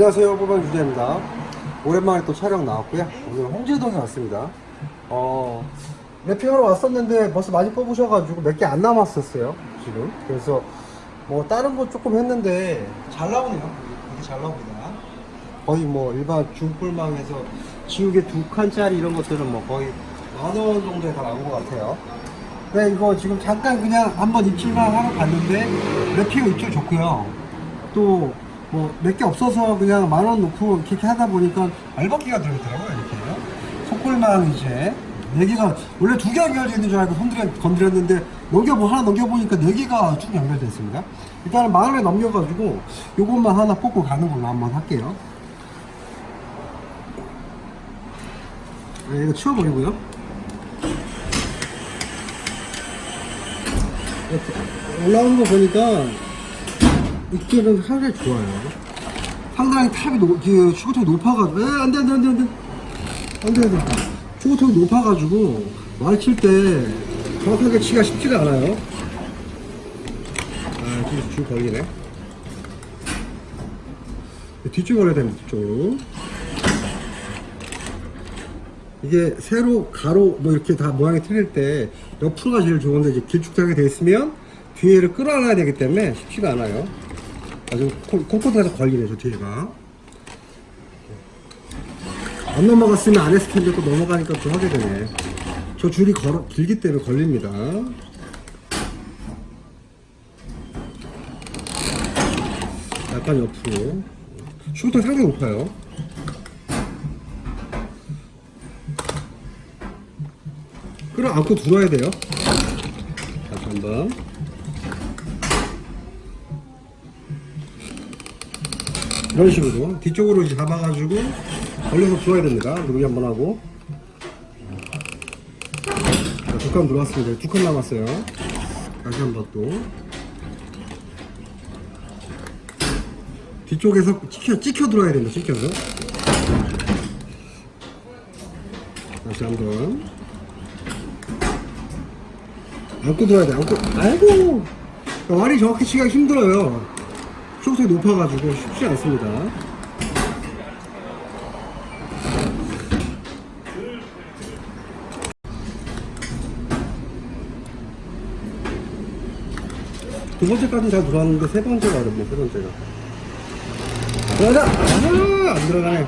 안녕하세요. 보방 주제입니다. 오랜만에 또 촬영 나왔고요. 오늘 홍제동에 왔습니다. 어 랩핑하러 왔었는데 벌써 많이 뽑으셔가지고 몇 개 안 남았었어요 지금. 그래서 뭐 다른 거 조금 했는데 잘 나오네요. 되게 잘 나옵니다. 거의 뭐 일반 중불망에서 지우개 두 칸짜리 이런 것들은 뭐 거의 만 원 정도에 다 나온 것 같아요. 네 이거 지금 잠깐 그냥 한번 입질만 하러 갔는데 랩핑 입질 좋고요. 또 뭐 몇 개 없어서 그냥 만 원 놓고 이렇게 하다 보니까 알박기가 들어있더라고요 이렇게. 속골망 이제 네 개가 원래 두 개 연결되어 있는 줄 알고 손들에 건드렸는데 넘겨 뭐 하나 넘겨보니까 네 개가 쭉 연결되어 있습니다. 일단은 만 원에 넘겨가지고 요것만 하나 뽑고 가는 걸로 한번 할게요. 네, 이거 치워버리고요. 이렇게 올라오는 거 보니까 입질은 상당히 좋아요. 상당히 탑이 높, 그, 슈거통이 높아가지고, 에, 안 돼, 안 돼, 안 돼, 안 돼. 안 돼, 안 돼. 슈거통이 높아가지고, 많이 칠 때, 정확하게 치기가 쉽지가 않아요. 아, 지금 줄 걸리네. 뒤쪽 걸려야 됩니다, 뒤쪽으로. 이게 세로, 가로, 뭐 이렇게 다 모양이 틀릴 때, 옆으로가 제일 좋은데, 이제 길쭉하게 돼 있으면, 뒤에를 끌어안아야 되기 때문에 쉽지가 않아요. 아주 콩콩하게 걸리네, 저 뒤에가. 안 넘어갔으면 안 했을 텐데 또 넘어가니까 또 하게 되네. 저 줄이 걸어, 길기 때문에 걸립니다. 약간 옆으로. 슈터 상당히 높아요. 끌어안고 들어야 돼요. 다시 한 번. 이런 식으로 뒤쪽으로 이제 잡아가지고 걸려서 들어야 됩니다. 누르기 한번 하고 자, 두칸 들어왔습니다. 두 칸 남았어요. 다시 한번 또 뒤쪽에서 찍혀, 찍혀 들어야 됩니다. 찍혀서 다시 한번 안고 들어야 돼. 안고 아이고 말이 정확히 치기가 힘들어요. 쇼트가 높아가지고 쉽지 않습니다. 두 번째까지는 잘 들어왔는데 세 번째가 어렵네, 세 번째가. 들어가자! 아, 안 들어가네.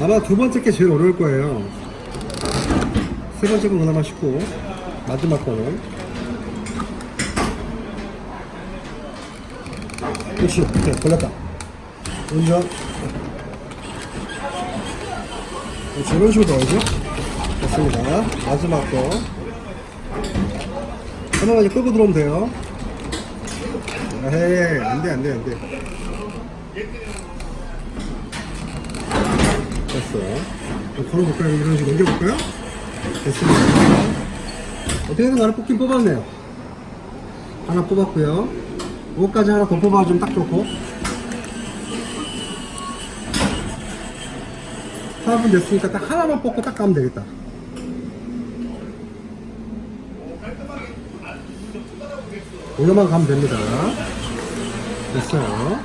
아마 두 번째 게 제일 어려울 거예요. 세 번째 건 그나마 쉽고, 마지막 거는. 그렇지. 오케이, 걸렸다. 운전. 이런 식으로 넣어야죠. 됐습니다. 마지막 거. 하나만 이제 끌고 들어오면 돼요. 에이, 안 돼, 안 돼, 안 돼. 됐어. 그럼 걸어볼까요? 이런 식으로 옮겨볼까요? 됐습니다. 어떻게든 하나 뽑긴 뽑았네요. 하나 뽑았고요. 이거까지 하나 더 뽑아주면 딱 좋고. 4분 됐으니까 딱 하나만 뽑고 딱 가면 되겠다. 이거만 가면 됩니다. 됐어요.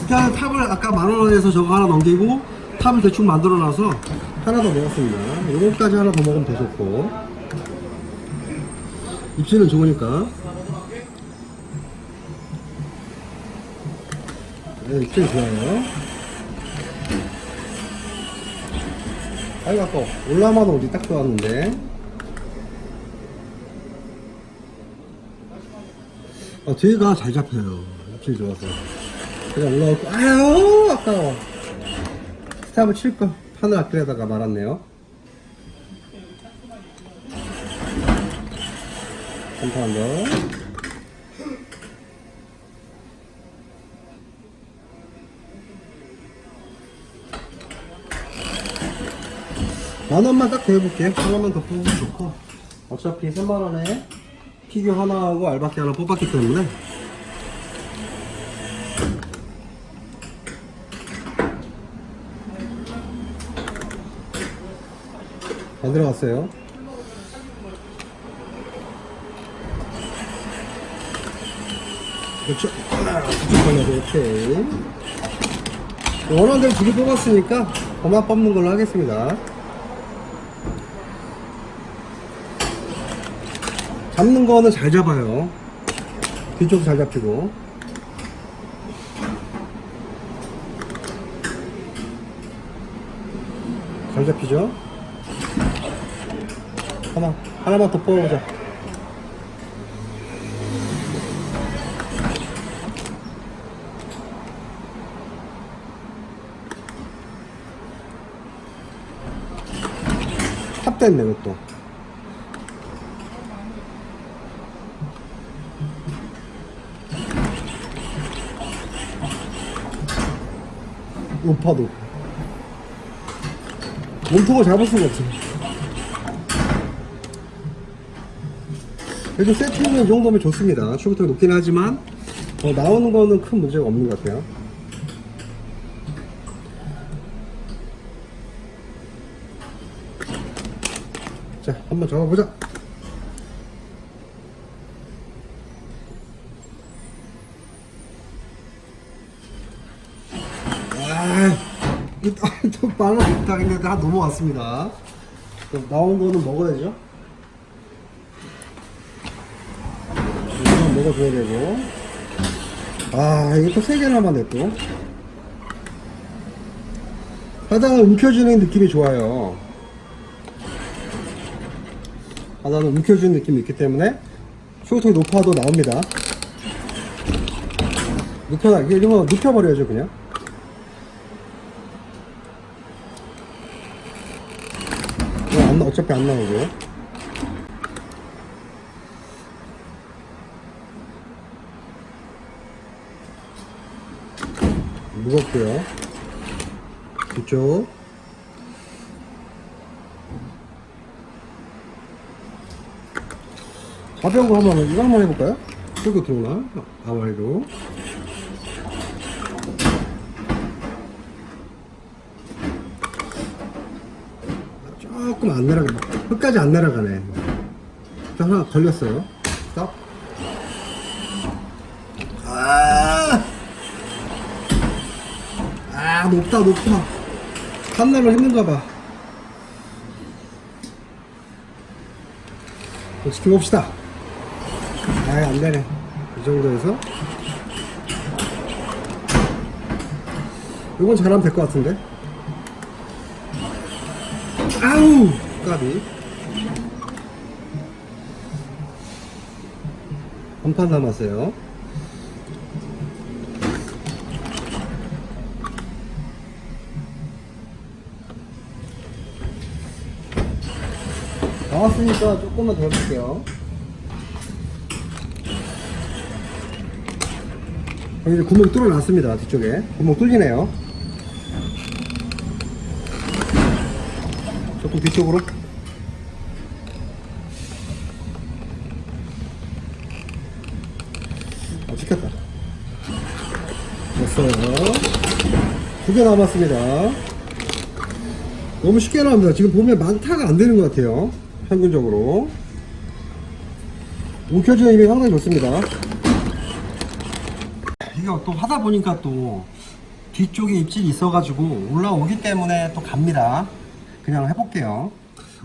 일단 탑을 아까 만원원에서 저거 하나 넘기고 탑을 대충 만들어 놔서 하나 더 먹었습니다. 이거까지 하나 더 먹으면 더 좋고 입질은 좋으니까 네, 입질 좋아요. 아이고 아까 올라만 어디 딱 좋았는데 아, 뒤가 잘 잡혀요. 입질 좋아서. 그냥 올라오고, 아유, 아까워. 스탑을 칠걸. 판을 아끼려다가 말았네요. 더. 만 원만 딱 대볼게. 하나만 더 뽑으면 좋고. 어차피 3만 원에 피규어 하나하고 알바키 하나 뽑았기 때문에. 잘 들어갔어요. 그렇죠. 그렇죠. 이렇게. 원하는 대로 두개 뽑았으니까 그만 뽑는 걸로 하겠습니다. 잡는 거는 잘 잡아요. 뒤쪽도 잘 잡히고. 잘 잡히죠? 하나, 하나만 더 뽑아보자. 탑됐네, 이것도. 높아도. 몸통을 잡을 수가 없어. 그래도 세팅은 이 정도면 좋습니다. 추부터 높긴 하지만, 어, 나오는 거는 큰 문제가 없는 것 같아요. 자, 한번 잡아보자. 아, 또 말라 있다 했는데 다 넘어왔습니다. 나온 거는 먹어야죠. 이건 먹어줘야 되고. 아, 이게 또 세 개 남았네, 또. 바닥은 움켜쥐는 느낌이 좋아요. 바닥은 움켜쥐는 느낌이 있기 때문에 쇼통이 높아도 나옵니다. 눕혀나, 이런 거 눕혀버려야죠, 그냥. 이거 안 나, 어차피 안 나오고. 무겁고요. 이쪽. 가벼운 거 한번, 이거 한번 해볼까요? 끌고 들어오나? 아마이도. 조금 안 내려가, 끝까지 안. 또 하나 걸렸어요. 스톱. 아! 아, 높다, 높아. 탐나면 힘든가 봐. 또 지켜봅시다. 아예 안 되네. 이 정도에서. 이건 잘하면 될 것 같은데. 아우! 까비. 한판 남았어요. 나왔으니까 조금만 더 해볼게요. 여기 이제 구멍 뚫어놨습니다. 뒤쪽에. 구멍 뚫리네요. 조금 뒤쪽으로. 아, 찍혔다. 됐어요. 두 개 남았습니다. 너무 쉽게 나옵니다. 지금 보면 많다가 안 되는 것 같아요. 평균적으로. 움켜쥐는 힘이 상당히 좋습니다. 이게 또 하다 보니까 또 뒤쪽에 입질이 있어가지고 올라오기 때문에 또 갑니다. 그냥 해볼게요.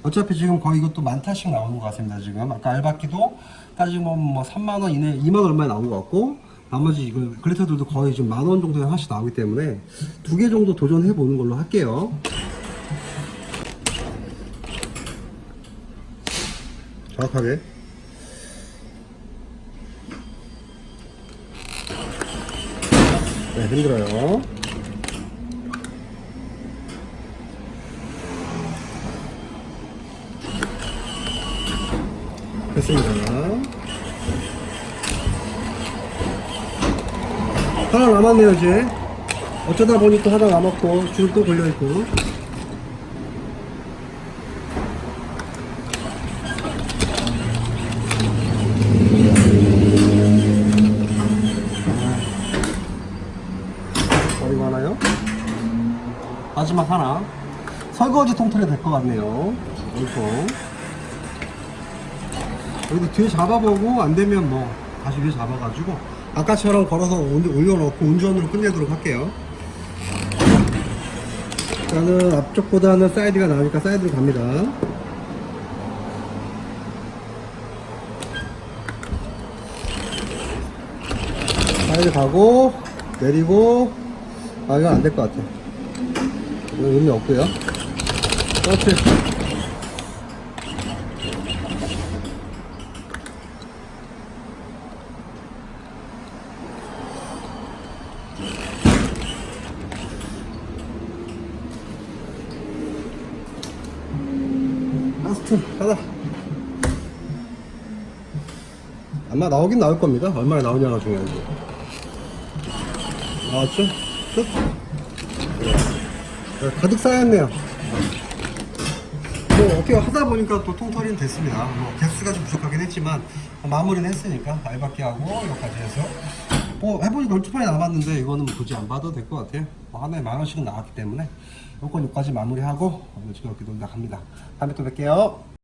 어차피 지금 거의 이것도 만타씩 나오는 것 같습니다. 지금 아까 알바끼도 따지면 뭐 3만원 이내, 2만 얼마에 나온 것 같고 나머지 이거 글리터들도 거의 지금 만원 정도에 하나씩 나오기 때문에 두 개 정도 도전해 보는 걸로 할게요. 정확하게. 네, 힘들어요. 됐습니다. 하나 남았네요, 이제. 어쩌다 보니 또 하나 남았고, 줄 또 걸려있고 하나요? 마지막 하나. 설거지 통틀에 될 것 같네요. 물통. 여기도 뒤에 잡아보고 안 되면 뭐 다시 위에 잡아가지고 아까처럼 걸어서 온- 올려놓고 운전으로 끝내도록 할게요. 일단은 앞쪽보다는 사이드가 나으니까 사이드로 갑니다. 사이드 가고 내리고 아 이건 안 될 것 같아. 의미 없고요. 그렇지. 가자 아마 나오긴 나올 겁니다 얼마나 나오냐가 중요하지 나왔죠? 끝 네, 가득 쌓였네요. 뭐 어떻게 하다 보니까 또 통털이는 됐습니다. 뭐 개수가 좀 부족하긴 했지만 마무리는 했으니까 알바끼 하고 여기까지 해서. 뭐 해보니까 12판이 남았는데 이거는 뭐 굳이 안 봐도 될 것 같아요. 뭐 하나에 만 원씩은 나왔기 때문에 요건 여기까지 마무리하고 오늘 즐겁게 놀다 갑니다. 다음에 또 뵐게요